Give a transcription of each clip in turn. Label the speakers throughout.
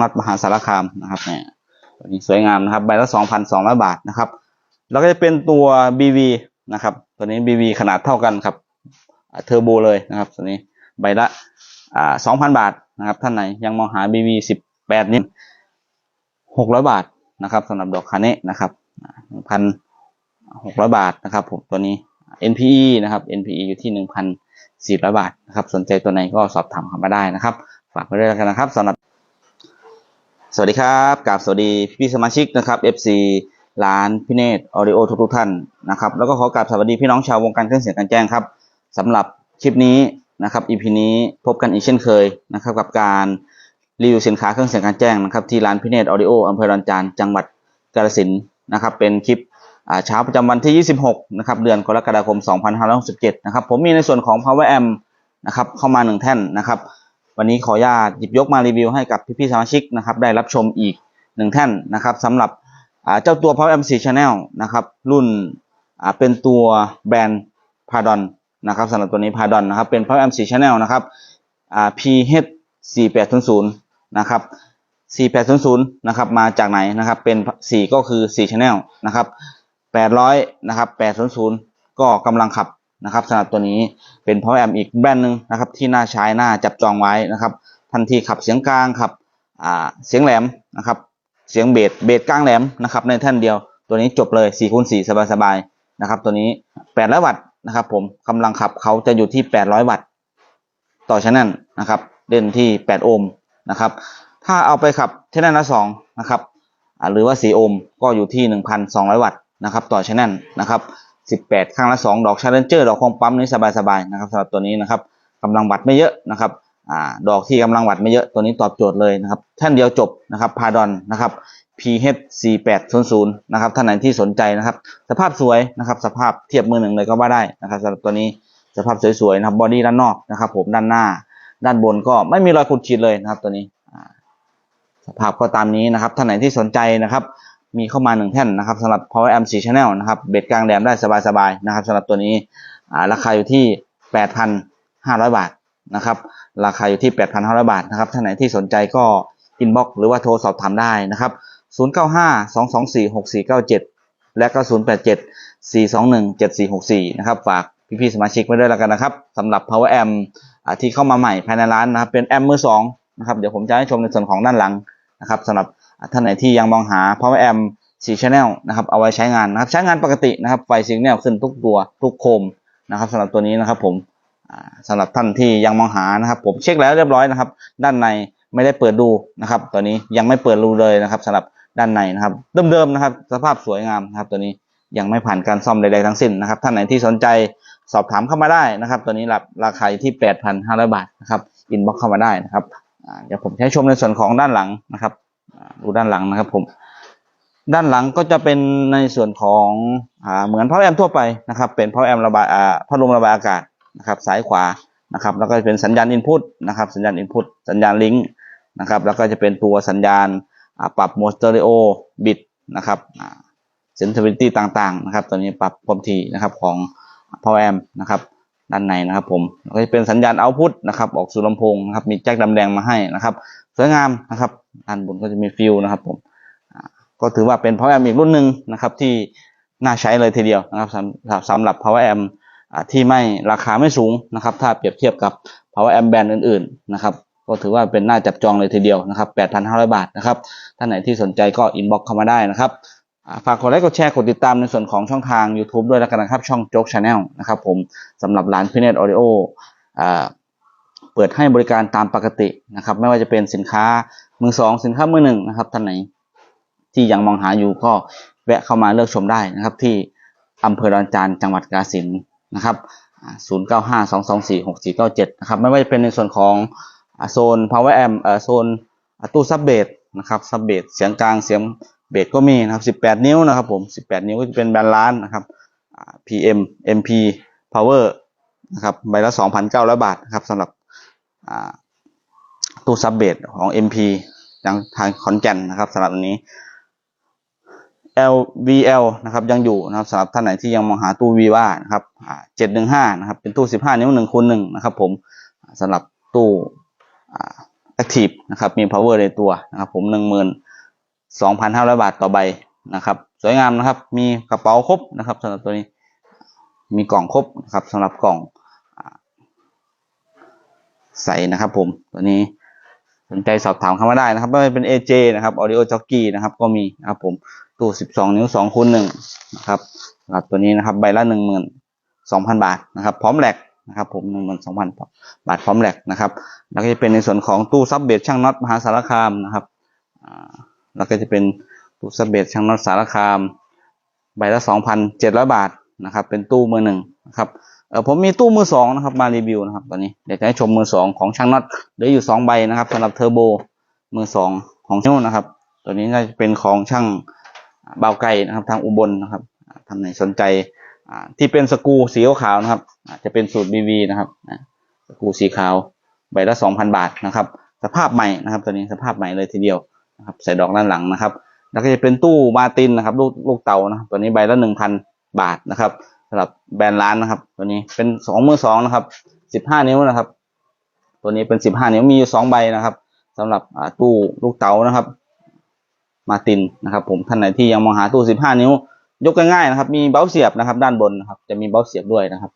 Speaker 1: นัดมหาสารคามนะครับเนี่ยตัวนี้สวยงามนะครับใบละสองพันสองร้อยบาทนะครับ แล้วก็จะเป็นตัว BV นะครับ ตัวนี้ BV ขนาดเท่ากันครับเทอร์โบเลยนะครับ ตัวนี้ใบละสองพันบาทนะครับ ท่านไหนยังมองหา BV สิบแปดนิ้วหกร้อยบาทนะครับสำหรับดอกคาเนะนะครับหนึ่งพันหกร้อยบาทนะครับผมตัวนี้ NPE นะครับ NPE อยู่ที่หนึ่งพันสี่ร้อยบาทนะครับ สนใจตัวไหนก็สอบถามเข้ามาได้นะครับ ฝากไว้ด้วยกันนะครับสำหรับ สวัสดีครับกับสวัสดีพี่สมาชิกนะครับ FC ร้านพี่เนตออดิโอทุกๆท่านนะครับแล้วก็ขอกราบสวัสดีพี่น้องชาววงการเครื่องเสียงการแจ้งครับสำหรับคลิปนี้นะครับ EP นี้พบกันอีกเช่นเคยนะครับกับการรีวิวสินค้าเครื่องเสียงการแจ้งนะครับที่ร้านพี่เนตออดิโออำเภอดอนจานจังหวัดกาฬสินนะครับเป็นคลิปเช้าประจำวันที่ 26นะครับเดือนกรกฎาคม 2567นะครับผมมีในส่วนของ Power Amp นะครับเข้ามาหนึ่งแท่นนะครับ วันนี้ขออนุญาตหยิบยกมารีวิวให้กับพี่ๆสมาชิกนะครับได้รับชมอีกหนึ่งแท่นนะครับสำหรับเจ้าตัว Power M4 Channel นะครับรุ่นเป็นตัวแบรนด์ Pardon นะครับสำหรับตัวนี้ Pardon นะครับเป็น Power M4 Channel นะครับ PH 4800นะครับ4800นะครับมาจากไหนนะครับเป็น 4 ก็คือ 4 Channel นะครับ800นะครับ800 ก็กำลังขับ นะครับสำหรับตัวนี้เป็น Power Amp อีกแบรนด์หนึ่งนะครับที่น่าใช้น่าจับจองไว้นะครับ ทันทีขับเสียงกลางขับเสียงแหลมนะครับเสียงเบสเบสกลางแหลมนะครับในแท่านเดียว ตัวนี้จบเลย4คูณ4สบายๆนะครับ ตัวนี้800วัตต์นะครับผมกำลังขับเขาจะอยู่ที่ 800 วัตต์ ต่อชแนลนะครับเล่นที่ 8 โอห์มนะครับ ถ้าเอาไปขับชแนลละ2นะครับหรือว่า 4 โอห์มก็อยู่ที่ 1,200 วัตต์นะครับ ต่อชแนลนะครับ 18 ข้างละ 2 ดอกชาเลนเจอร์ดอกคงปั๊มนี้สบายๆนะครับสำหรับตัวนี้นะครับกำลังวัตต์ไม่เยอะนะครับอ่าดอกที่กำลังวัตต์ไม่เยอะตัวนี้ตอบโจทย์เลยนะครับแท่านเดียวจบนะครับพาดอนนะครับ PH 4800 นะครับท่านไหนที่สนใจนะครับ สภาพสวยนะครับสภาพเทียบมือหนึ่งเลยก็ว่าได้นะครับสำหรับตัวนี้สภาพสวยๆนะครับบอดี้ด้านนอกนะครับ ผมด้านหน้า ด้านบนก็ไม่มีรอยขูดขีดเลยนะครับตัวนี้สภาพก็ตามนี้นะครับท่านไหนที่สนใจนะครับ มีเข้ามาหนึ่งแท่นนะครับสำหรับ Power Amp 4 Channel นะครับเบ็ดกลางแหลมได้สบายๆนะครับสำหรับตัวนี้ราคาอยู่ที่ 8,500 บาทนะครับราคาอยู่ที่ 8,500 บาทนะครับท่านไหนที่สนใจก็อินบ็อกหรือว่าโทรสอบถามได้นะครับ 0952246497 และก็ 0874217464 นะครับฝากพี่ๆสมาชิกไว้ด้วยแล้วกันนะครับสำหรับ Power Amp ที่เข้ามาใหม่ภายในร้านนะครับเป็นแอมมือสองนะครับเดี๋ยวผมจะให้ชมในส่วนของด้านหลังนะครับสำหรับ ท่านไหนที่ยังมองหา Power Amp 4 Channel นะครับเอาไว้ใช้งานนะครับใช้งานปกตินะครับไฟสิงแนลขึ้นทุกตัวทุกโคมนะครับสำหรับตัวนี้นะครับผมอ่าสำหรับท่านที่ยังมองหานะครับ ผมเช็คแล้วเรียบร้อยนะครับ ด้านในไม่ได้เปิดดูนะครับ ตัวนี้ยังไม่เปิดรูเลยนะครับสำหรับด้านในนะครับเดิมๆนะครับ สภาพสวยงามนะครับ ตัวนี้ยังไม่ผ่านการซ่อมใดๆทั้งสิ้นนะครับ ท่านไหนที่สนใจสอบถามเข้ามาได้นะครับ ตัวนี้รับราคาอยู่ที่ 8,500 บาทนะครับอินบ็อกเข้ามาได้นะครับเดี๋ยวผมให้ชมในส่วนของด้านหลังนะครับ ดูด้านหลังนะครับผม ด้านหลังก็จะเป็นในส่วนของอ่าเหมือนพัดลมทั่วไปนะครับ เป็นพัดลมระบายอ่าพัดลมระบายอากาศนะครับซ้ายขวานะครับ แล้วก็จะเป็นสัญญาณอินพุตนะครับสัญญาณอินพุตสัญญาณลิงก์นะครับ แล้วก็จะเป็นตัวสัญญาณปรับโมดสเตอริโอบิตนะครับเซนซิทิวิตี้ต่างๆนะครับตัวนี้ปรับความถี่นะครับของ power amp นะครับ ด้านในนะครับผมก็จะเป็นสัญญาณเอาพุตนะครับ ออกสู่ลำโพงนะครับ มีแจ็คดำแดงมาให้นะครับสวยงามนะครับด้านบนก็จะมีฟิลนะครับผมก็ถือว่าเป็น power amp อีกรุ่นหนึ่งนะครับ ที่น่าใช้เลยทีเดียวนะครับสำหรับสำหรับ power amp ที่ไม่ราคาไม่สูงนะครับ ถ้าเปรียบเทียบกับ power amp แบรนด์อื่นๆนะครับก็ถือว่าเป็นน่าจับจองเลยทีเดียวนะครับ 8,500 บาทนะครับ ท่านไหนที่สนใจก็ inbox เข้ามาได้นะครับ ฝากกดไลค์กดแชร์กดติดตามในส่วนของช่องทาง YouTube ด้วยแล้วกันนะครับ ช่องโจ๊กชาแนลนะครับผมสำหรับร้านพิเนตออดิโอเปิดให้บริการตามปกตินะครับ ไม่ว่าจะเป็นสินค้ามือสองสินค้ามือหนึ่งนะครับท่านไหน ที่ยังมองหาอยู่ก็แวะเข้ามาเลือกชมได้นะครับ ที่อำเภอดอนจานจังหวัดกาฬสินธุ์นะครับ0 9 5 2 2 4 6 4 9 7นะครับไม่ว่าจะเป็นในส่วนของโซน power amp เอ่อโซนตู้ซับเบสนะครับซับเบสเสียงกลางเสียง เบสก็มีนะครับ 18 นิ้วนะครับผม18 นิ้วก็จะเป็นแบรนด์ล้านนะครับอ่า PM MP power นะครับใบละ 2,900 บาทนะครับสำหรับตู้ซับเบสของ MP ยังทางขอนแก่นนะครับสำหรับอันนี้ LVL นะครับยังอยู่นะครับสำหรับท่านไหนที่ยังมองหาตู้ Viva นะครับเจ็ดหนึ่งห้านะครับเป็นตู้สิบห้านิ้วหนึ่งคูณหนึ่งนะครับผมสำหรับตู้ Active นะครับมี power ในตัวนะครับผมหนึ่งหมื่ นสองพันห้าร้อยบาทต่อใบนะครับ สวยงามนะครับมีกระเป๋าครบนะครับสำหรับตัวนี้มีกล่องครบนะครับสำหรับกล่องใส่นะครับผมตัวนี้สนใจสอบถามเข้ามาได้นะครับไม่ว่าเป็น AJ นะครับ Audio Jockey นะครับ ก็มีนะครับผมตู้ 12 นิ้ว2คูณ1นะครับสำหรับตัวนี้นะครับ ใบละ 12,000 บาทนะครับ พร้อมแหลกนะครับผม 12,000 บาทพร้อมแหลกนะครับ แล้วก็จะเป็นในส่วนของตู้ซับเบสช่างน็อตมหาสารคามนะครับอ่า แล้วก็จะเป็นตู้ซับเบสช่างน็อตสารคาม ใบละ2,700บาทนะครับ เป็นตู้มือหนึ่งนะครับเออผมมีตู้มือสองนะครับมารีวิวนะครับตอนนี้เดี๋ยวจะให้ชมมือสองของช่างน็อตเหลืออยู่สองใบนะครับสำหรับเทอร์โบมือสองของช่างนะครับ ตัวนี้น่าจะเป็นของช่างเบาไก่นะครับ ทางอุบลนะครับท่านไหนสนใจที่เป็นสกูสีขาวนะครับจะเป็นสูตร BV นะครับสกูสีขาวใบละสองพันบาทนะครับ สภาพใหม่นะครับ ตัวนี้สภาพใหม่เลยทีเดียว นะครับใส่ดอกด้านหลังนะครับ แล้วก็จะเป็นตู้มาตินนะครับ ลูกลูกเตานะตัวนี้ใบละหนึ่งพันบาทนะครับสำหรับแบรนด์ร้านนะครับ ตัวนี้เป็นสองมือสองนะครับสิบห้านิ้วนะครับ ตัวนี้เป็นสิบห้านิ้วมีอยู่สองใบนะครับสำหรับตู้ลูกเตานะครับ มาตินนะครับ ผมท่านไหนที่ยังมองหาตู้สิบห้านิ้วยกง่ายๆนะครับ มีเบ้าเสียบนะครับ ด้านบนนะครับ จะมีเบ้าเสียบด้วยนะครับ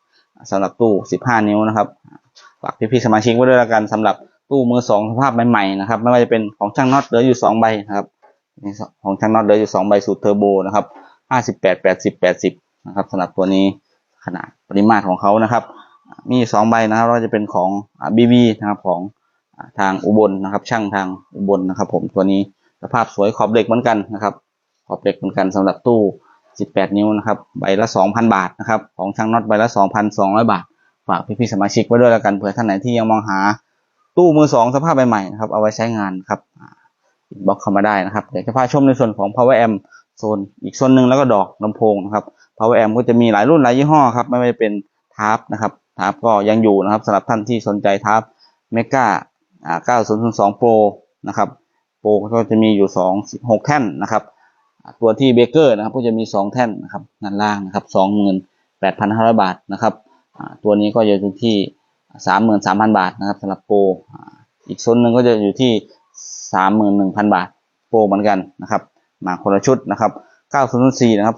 Speaker 1: สำหรับตู้สิบห้านิ้วนะครับฝากพี่ๆสมาชิกไว้ด้วยละกันสำหรับ ตู้มือสองสภาพใหม่ๆนะครับ ไม่ว่าจะเป็นของช่างน็อตเหลืออยู่สองใบนะครับของช่างน็อตเหลืออยู่สองใบสูตรเทอร์โบนะครับห้าสิบแปดแปดสิบแปดสิบนะครับสำหรับตัวนี้ขนาดปริมาตรของเขานะครับ มีสองใบนะครับเราจะเป็นของบีบีนะครับของทางอุบลนะครับ ช่างทางอุบลนะครับ ผมตัวนี้สภาพสวยขอบเหล็กเหมือนกันนะครับ ขอบเหล็กเหมือนกันสำหรับตู้ 18 นิ้วนะครับใบละ 2,000 บาทนะครับของช่างน็อตใบละ 2,200 บาท ฝากพี่ๆสมาชิกไว้ด้วยแล้วกันเผื่อท่านไหนที่ยังมองหา ตู้มือสองสภาพใหม่ๆนะครับเอาไว้ใช้งานครับอินบ็อกเข้ามาได้นะครับเดี๋ยวจะพาชมในส่วนของ power amp โซนอีกโซนหนึ่งแล้วก็ดอกลำโพงนะครับ power amp ก็จะมีหลายรุ่นหลายยี่ห้อครับไม่ว่าจะเป็นทาร์ปนะครับทาร์ปก็ยังอยู่นะครับสำหรับท่านที่สนใจทาร์ปเมกาอ่า9002 Pro นะครับโปรก็จะมีอยู่2 6แท่นนะครับ ตัวที่เบเกอร์นะครับก็จะมี 2 แท่นนะครับด้านล่างนะครับ 28,500 บาทนะครับ ตัวนี้ก็อยู่ที่ 33,000บาทนะครับสำหรับโปรอีกโซนหนึ่งก็จะอยู่ที่31,000บาทโปรเหมือนกันนะครับมาคนละชุดนะครับ904นะครับ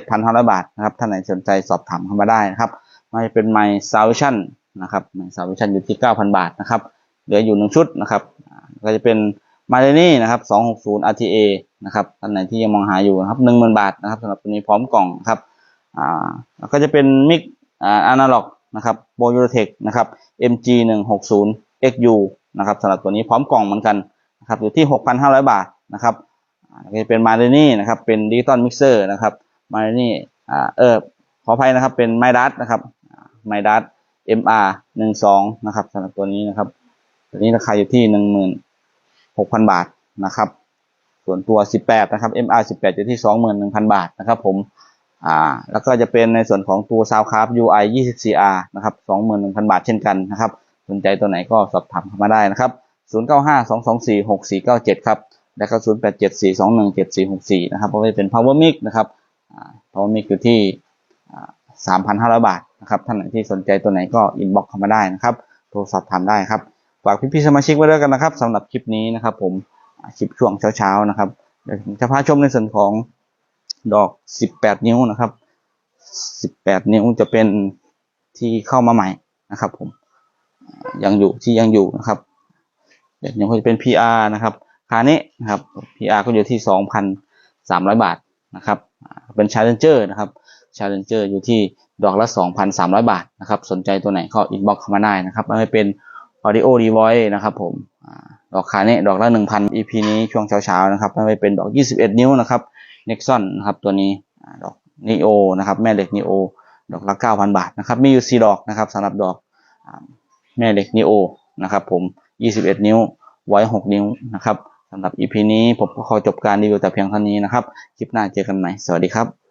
Speaker 1: 27,500 บาทนะครับท่านไหนสนใจสอบถามเข้ามาได้นะครับไม่ว่าเป็นไมซ์ซาวิชันนะครับไมซ์ซาวิชันอยู่ที่ 9,000 บาทนะครับเหลืออยู่หนึ่งชุดนะครับก็จะเป็นมาเ n นี่นะครับ260 RTA นะครับท่านไหนที่ยังมองหาอยู่นะครับ10,000 บาทนะครับสำหรับตัวนี้พร้อมกล่องครับอ่าก็จะเป็นมิกอ่าอนาล็อก นะครับโบยูเทคนะครับ MG 160 XU นะครับสำหรับตัวนี้พร้อมกล่องเหมือนกันนะครับอยู่ที่ 6,500 บาทนะครับาแล้วก็จะเป็นมาเ n นี่นะครับเป็นดิจิตอลมิกเซอร์นะครับมาเ n นี่อ่าเออขออภัยนะครับเป็นไมดัสนะครับไมดัส MR 12นะครับสำหรับตัวนี้นะครับตัวนี้ราคาอยู่ที่หนึ่งหมื่นหกพันบาทนะครับส่วนตัวสิบแปดนะครับ MR สิบแปดอยู่ที่สองหมื่นหนึ่งพันบาทนะครับผม อ่าแล้วก็จะเป็นในส่วนของตัว Soundcraft UI 24R นะครับสองหมื่นหนึ่งพันบาทเช่นกันนะครับ สนใจตัวไหนก็สอบถามเข้ามาได้นะครับศูนย์เก้าห้าสองสองสี่หกสี่เก้าเจ็ดครับ และก็ศูนย์แปดเจ็ดสี่สองหนึ่งเจ็ดสี่หกสี่นะครับเพราะว่าเป็น Power Mic นะครับ Power Mic อยู่ที่สามพันห้าร้อยบาทนะครับ ท่านไหนที่สนใจตัวไหนก็อินบ็อกเข้ามาได้นะครับ โทรสอบถามได้ครับ ฝากพี่ๆสมาชิกไว้ด้วยกันนะครับสำหรับคลิปนี้นะครับ ผม คลิปช่วงเช้าๆนะครับ เดี๋ยวผมจะพาชมในส่วนของ ดอก18นิ้วนะครับ18นิ้วจะเป็นที่เข้ามาใหม่นะครับ ผมยังอยู่ที่ยังอยู่นะครับเดี๋ยวยังก็จะเป็น PR นะครับคานี้นะครับ PR ก็อยู่ที่2,300บาทนะครับ เป็น Challenger นะครับ Challenger อยู่ที่ดอกละ 2,300 บาทนะครับ สนใจตัวไหนก็อินบ็อกเข้ามาได้นะครับไม่ว่าจะเป็น audio device นะครับผมดอกขาเนี่ยดอกละ 1,000 EP นี้ช่วงเช้าๆนะครับไม่ว่าจะเป็นดอก 21 นิ้วนะครับ Nexon นะครับตัวนี้ดอก Neo นะครับแม่เหล็ก Neo ดอกละ9,000 บาทนะครับมีอยู่4ดอกนะครับสำหรับดอกแม่เหล็ก Neo นะครับผม 21 นิ้วไว้ 6 นิ้วนะครับสำหรับ EP นี้ผมก็ขอจบการรีวิวแต่เพียงเท่านี้นะครับ คลิปหน้าเจอกันใหม่ สวัสดีครับ